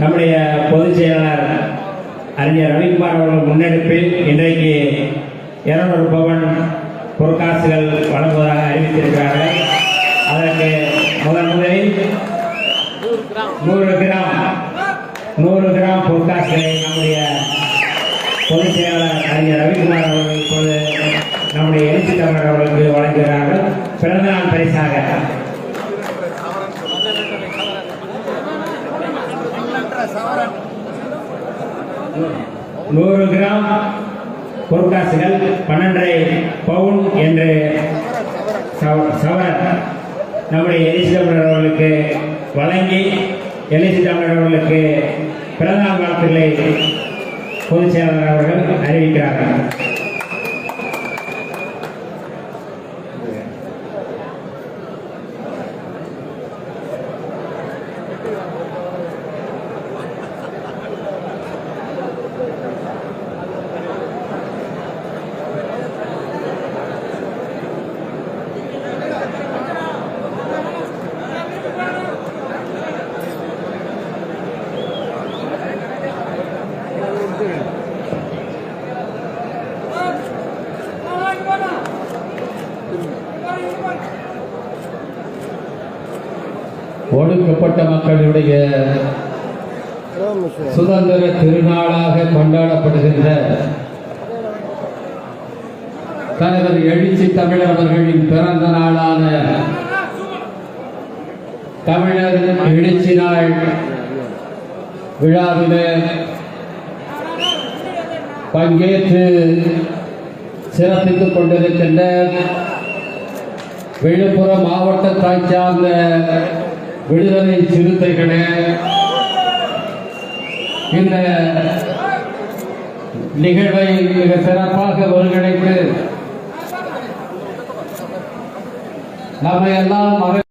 நம்முடைய பொதுச் செயலாளர் அறிஞர் ரவிக்குமார் அவர்கள் முன்னெடுப்பில் இன்றைக்கு இருநூறு பவன் பொற்காசுகள் வழங்குவதாக அறிவித்திருக்கிறார்கள். அதற்கு முதன் முதலில் நூறு கிராம் நூறு கிராம் பொற்காசுகளை நம்முடைய பொதுச் செயலாளர் அறிஞர் ரவிக்குமார் அவர்கள் இப்போது நம்முடைய எழுச்சி தமிழர் அவர்களுக்கு வழங்குகிறார்கள். பிறந்தநாள் பரிசாக நூறு கிராம் பொருட்காசுகள் பன்னெண்டரை பவுன் என்று சவரன் நம்முடைய எலிசி தமிழர் அவர்களுக்கு வழங்கி எலிசி தமிழர் அவர்களுக்கு பிறந்தநாள் வாழ்த்துக்களை பொதுச் செயலாளர் அவர்கள் அறிவிக்கிறார்கள். ஒடுக்கப்பட்ட மக்களுடைய சுதந்திர திருநாளாக கொண்டாடப்படுகின்ற தலைவர் எழுச்சி தமிழர் அவர்களின் பிறந்த நாளான தமிழர் எழுச்சி நாள் விழாவிலே பங்கேற்று சிறப்பித்துக் கொண்டிருக்கின்ற விழுப்புரம் மாவட்டத்தை சார்ந்த விடுதலை சிறுத்தைகளே இந்த நிகழ்வை மிக சிறப்பாக ஒருங்கிணைத்து நம்மை எல்லாம் மகிழ்